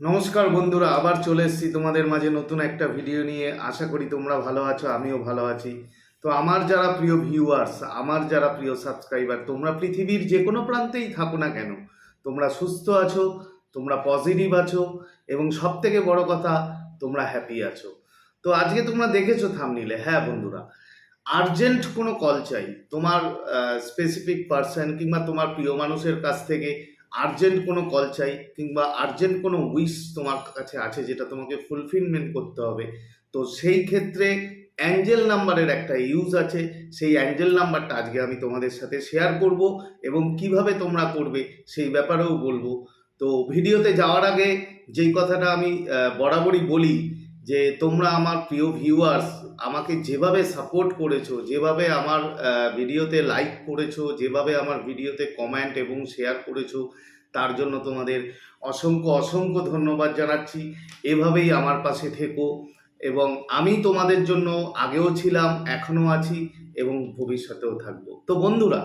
নমস্কার বন্ধুরা, আবার চলে এসেছি তোমাদের মাঝে নতুন একটা ভিডিও নিয়ে। আশা করি তোমরা ভালো আছো, আমিও ভালো আছি। তো আমার যারা প্রিয় ভিউয়ার্স আমার যারা প্রিয় সাবস্ক্রাইবার তোমরা পৃথিবীর যে কোনো প্রান্তেই থাকো না কেন, তোমরা সুস্থ আছো, তোমরা পজিটিভ আছো, এবং সব থেকে বড় কথা, তোমরা হ্যাপি আছো। তো আজকে তোমরা দেখেছ থামনিলে হ্যাঁ বন্ধুরা আর্জেন্ট কোনো কল চাই তোমার স্পেসিফিক পার্সন কিংবা তোমার প্রিয় মানুষের কাছ থেকে আর্জেন্ট কোনো কল চাই কিংবা আর্জেন্ট কোনো উইশ তোমার কাছে আছে যেটা তোমাকে ফুলফিলমেন্ট করতে হবে, তো সেই ক্ষেত্রে অ্যাঞ্জেল নাম্বারের একটা ইউজ আছে, সেই অ্যাঞ্জেল নাম্বারটা আজকে আমি তোমাদের সাথে শেয়ার করব এবং কীভাবে তোমরা করবে সেই ব্যাপারেও বলব। তো ভিডিওতে যাওয়ার আগে যেই কথাটা আমি বরাবরই বলি যে তোমরা আমার প্রিয় ভিউয়ার্স আমাকে যেভাবে সাপোর্ট করেছ, যেভাবে আমার ভিডিওতে লাইক করেছ, যেভাবে আমার ভিডিওতে কমেন্ট এবং শেয়ার করেছ, তার জন্য তোমাদের অসংখ্য অসংখ্য ধন্যবাদ জানাচ্ছি। এভাবেই আমার পাশে থেকো এবং আমি তোমাদের জন্য আগেও ছিলাম, এখনও আছি এবং ভবিষ্যতেও থাকব। তো বন্ধুরা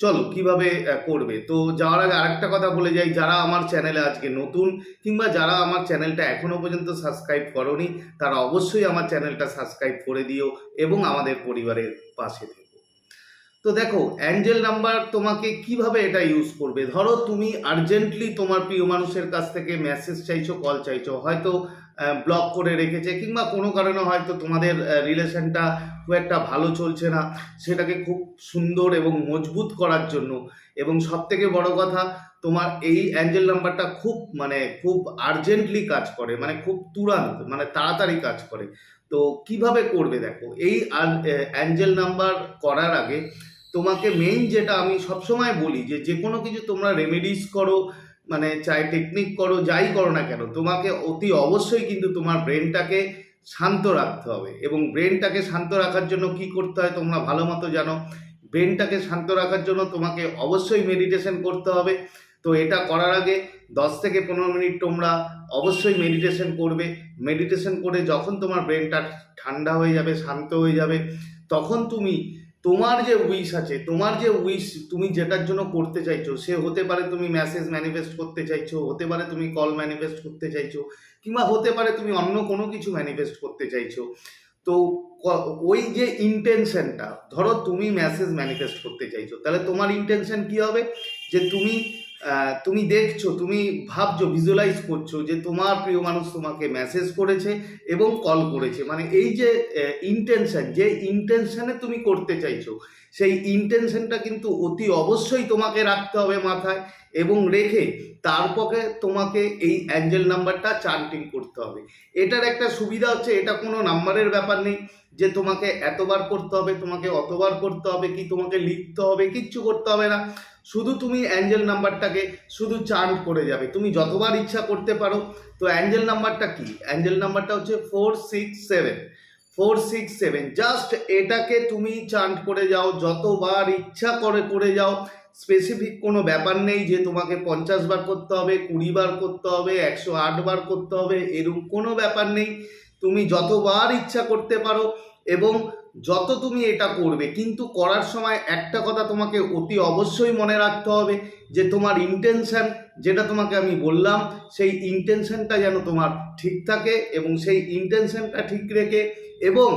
চলো, কীভাবে করবে? তো যাওয়ার আগে আরেকটা কথা বলে যাই, যারা আমার চ্যানেলে আজকে নতুন কিংবা যারা আমার চ্যানেলটা এখনও পর্যন্ত সাবস্ক্রাইব করনি, তারা অবশ্যই আমার চ্যানেলটা সাবস্ক্রাইব করে দিও এবং আমাদের পরিবারের পাশে থেকো। তো দেখো অ্যাঞ্জেল নাম্বার তোমাকে কীভাবে এটা ইউজ করবে? ধরো তুমি আর্জেন্টলি তোমার প্রিয় মানুষের কাছ থেকে মেসেজ চাইছো কল চাইছো, হয়তো ব্লক করে রেখেছে কিংবা কোনো কারণে হয়তো তোমাদের রিলেশনটা খুব একটা ভালো চলছে না। সেটাকে খুব সুন্দর এবং মজবুত করার জন্য। এবং সব থেকে বড় কথা, তোমার এই অ্যাঞ্জেল নাম্বারটা খুব মানে খুব আর্জেন্টলি কাজ করে মানে খুব তুরান্ত মানে তাড়াতাড়ি কাজ করে। তো কীভাবে করবে দেখো, এই অ্যাঞ্জেল নাম্বার করার আগে তোমাকে মেইন যেটা আমি সবসময় বলি যে যে কোনো কিছু তোমরা রেমেডিস করো মানে চাই টেকনিক করো, যাই করো না কেন, তোমাকে অতি অবশ্যই কিন্তু তোমার ব্রেনটাকে শান্ত রাখতে হবে। এবং ব্রেনটাকে শান্ত রাখার জন্য কি করতে হয় তোমরা ভালো মতো জানো? ব্রেনটাকে শান্ত রাখার জন্য তোমাকে অবশ্যই মেডিটেশন করতে হবে। তো এটা করার আগে দশ থেকে পনেরো মিনিট তোমরা অবশ্যই মেডিটেশন করবে। মেডিটেশন করে যখন তোমার ব্রেনটা ঠান্ডা হয়ে যাবে, শান্ত হয়ে যাবে, তখন তুমি তোমার যে উইশ আছে, তোমার যে উইশ তুমি যেটার জন্য করতে চাইছো, সে হতে পারে তুমি মেসেজ ম্যানিফেস্ট করতে চাইছো, হতে পারে তুমি কল ম্যানিফেস্ট করতে চাইছো, কিংবা হতে পারে তুমি অন্য কোনো কিছু ম্যানিফেস্ট করতে চাইছো। তো ওই যে ইন্টেনশনটা ধরো তুমি মেসেজ ম্যানিফেস্ট করতে চাইছো, তাহলে তোমার ইন্টেনশন কি হবে? যে তুমি তুমি দেখছ, তুমি ভাবছ ভিজুয়ালাইজ করছ যে তোমার প্রিয় মানুষ তোমাকে মেসেজ করেছে এবং কল করেছে। মানে এই যে ইন্টেনশন যে ইন্টেনশনে তুমি করতে চাইছো সেই ইন্টেনশনটা কিন্তু অতি অবশ্যই তোমাকে রাখতে হবে মাথায় এবং রেখে তারপরে তোমাকে এই অ্যাঞ্জেল নাম্বারটা চান্টিং করতে হবে। এটার একটা সুবিধা হচ্ছে, এটা কোনো নাম্বারের ব্যাপার নেই যে তোমাকে এতবার করতে হবে, তোমাকে অতবার করতে হবে কি, তোমাকে লিখতে হবে, কিচ্ছু করতে হবে না। শুধু তুমি অ্যাঞ্জেল নাম্বারটাকে শুধু চান্ট করে যাবে। তুমি যতবার ইচ্ছা করতে পারো। তো অ্যাঞ্জেল নাম্বারটা কি? অ্যাঞ্জেল নাম্বারটা হচ্ছে four six seven four six seven just এটাকে তুমি চান্ট করে যাও, যতবার ইচ্ছা করে করে যাও। স্পেসিফিক কোনো ব্যাপার নেই যে তোমাকে পঞ্চাশ বার করতে হবে, কুড়ি বার করতে হবে, একশো আট বার করতে হবে এরকম কোনো ব্যাপার নেই। তুমি যতবার ইচ্ছা করতে পারো এবং যত তুমি এটা করবে, কিন্তু করার সময় একটা কথা তোমাকে অতি অবশ্যই মনে রাখতে হবে, যে তোমার ইন্টেনশন যেটা তোমাকে আমি বললাম, সেই ইন্টেনশনটা যেন তোমার ঠিক থাকে এবং সেই ইন্টেনশনটা ঠিক রেখে এবং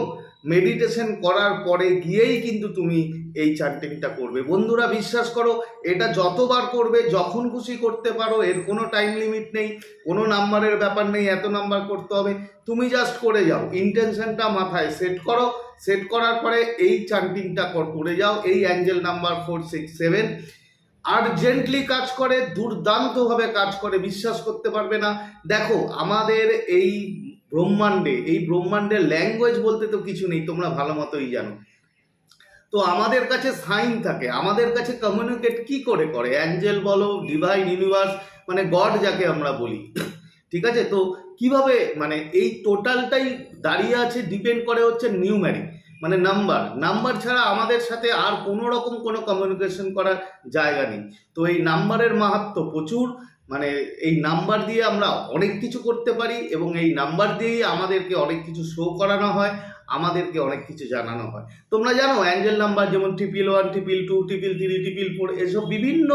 মেডিটেশন করার পরে গিয়েই কিন্তু তুমি এই চান্টিংটা করবে। বন্ধুরা, বিশ্বাস করো, এটা যতবার করবে, যখন খুশি করতে পারো, এর কোনো টাইম লিমিট নেই, কোনো নাম্বারের ব্যাপার নেই, এত নাম্বার করতে হবে। তুমি জাস্ট করে যাও ইন্টেনশনটা মাথায় সেট করো। সেট করার পরে এই চান্টিংটা করে যাও, এই angel number four six seven urgently কাজ করে, দুর্দান্তভাবে কাজ করে, বিশ্বাস করতে পারবে না। দেখো, আমাদের এই ব্রহ্মাণ্ডে, এই ব্রহ্মাণ্ডের ল্যাঙ্গুয়েজ বলতে তো কিছু নেই, তোমরা ভালো মতোই জানো। তো আমাদের কাছে সাইন থাকে। আমাদের কাছে কমিউনিকেট কি করে করে? অ্যাঞ্জেল বলো ডিভাইন ইউনিভার্স মানে গড যাকে আমরা বলি। ঠিক আছে? তো কীভাবে মানে এই টোটালটাই দাঁড়িয়ে আছে ডিপেন্ড করে হচ্ছে নিউম্যারিক মানে নাম্বার নাম্বার ছাড়া আমাদের সাথে আর কোনো রকম কোনো কমিউনিকেশন করার জায়গা নেই। তো এই নাম্বারের মাহাত্ম প্রচুর। মানে এই নাম্বার দিয়ে আমরা অনেক কিছু করতে পারি এবং এই নাম্বার দিয়েই আমাদেরকে অনেক কিছু শো করানো হয়, আমাদেরকে অনেক কিছু জানানো হয়। তোমরা জানো অ্যাঞ্জেল নাম্বার যেমন triple one triple two triple three triple four এসব বিভিন্ন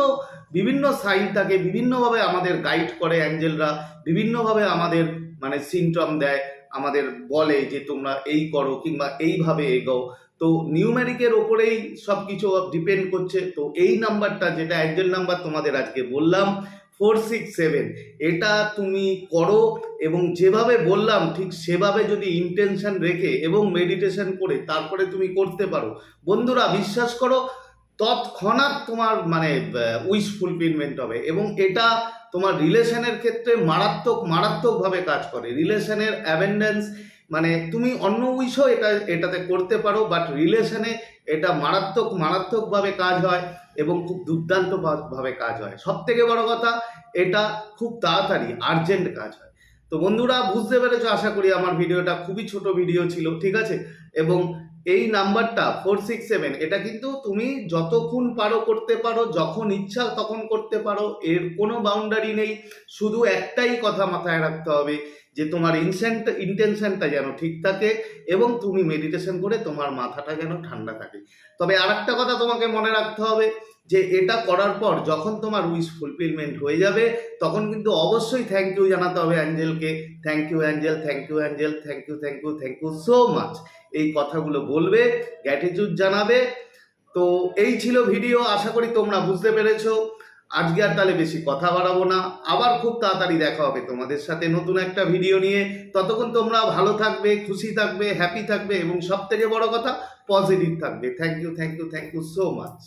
বিভিন্ন সাইন থাকে বিভিন্নভাবে আমাদের গাইড করে অ্যাঞ্জেলরা বিভিন্নভাবে আমাদের মানে সিমটম দেয়, আমাদের বলে যে তোমরা এই করো কিংবা এইভাবে এগোও। তো নিউমেরিকের ওপরেই সব কিছু ডিপেন্ড করছে। তো এই নাম্বারটা যেটা অ্যাঞ্জেল নাম্বার তোমাদের আজকে বললাম ফোর সিক্স সেভেন এটা তুমি করো এবং যেভাবে বললাম, ঠিক সেভাবে যদি ইন্টেনশন রেখে এবং মেডিটেশন করে তারপরে তুমি করতে পারো। বন্ধুরা, বিশ্বাস করো, তৎক্ষণাৎ তোমার মানে উইশ ফুলফিলমেন্ট হবে এবং এটা তোমার রিলেশনের ক্ষেত্রে মারাত্মক, মারাত্মকভাবে কাজ করে। রিলেশনের অ্যাবেন্ডেন্স মানে তুমি অন্য উইশও এটা, এটাতে করতে পারো বাট রিলেশনে এটা মারাত্মক, মারাত্মকভাবে কাজ হয় এবং খুব দুর্দান্তভাবে কাজ হয়। সব থেকে বড় কথা, এটা খুব তাড়াতাড়ি আর্জেন্ট কাজ হয়। তো বন্ধুরা, বুঝতে পেরেছ, আশা করি আমার ভিডিওটা খুবই ছোট ভিডিও ছিল, ঠিক আছে? এবং এই নাম্বারটা ফোর সিক্স সেভেন, এটা কিন্তু তুমি যতক্ষণ পারো করতে পারো, যখন ইচ্ছা তখন করতে পারো, এর কোনো বাউন্ডারি নেই। শুধু একটাই কথা মাথায় রাখতে হবে যে তোমার ইনসেন্ট ইন্টেনশনটা যেন ঠিক থাকে এবং তুমি মেডিটেশন করে তোমার মাথাটা যেন ঠান্ডা থাকে। তবে আর একটা কথা তোমাকে মনে রাখতে হবে যে এটা করার পর যখন তোমার উইশ ফুলফিলমেন্ট হয়ে যাবে, তখন কিন্তু অবশ্যই থ্যাংক ইউ জানাতে হবে অ্যাঞ্জেলকে। Thank you angel thank you angel thank you thank you thank you so much এই কথাগুলো বলবে গ্র্যাটিটিউড জানাবে। তো এই ছিল ভিডিও আশা করি তোমরা বুঝতে পেরেছ। আজকে আর তাহলে বেশি কথা বাড়াবো না। আবার খুব তাড়াতাড়ি দেখা হবে তোমাদের সাথে নতুন একটা ভিডিও নিয়ে। ততক্ষণ তোমরা ভালো থাকবে, খুশি থাকবে হ্যাপি থাকবে এবং সব থেকে বড় কথা পজিটিভ থাকবে। Thank you thank you thank you so much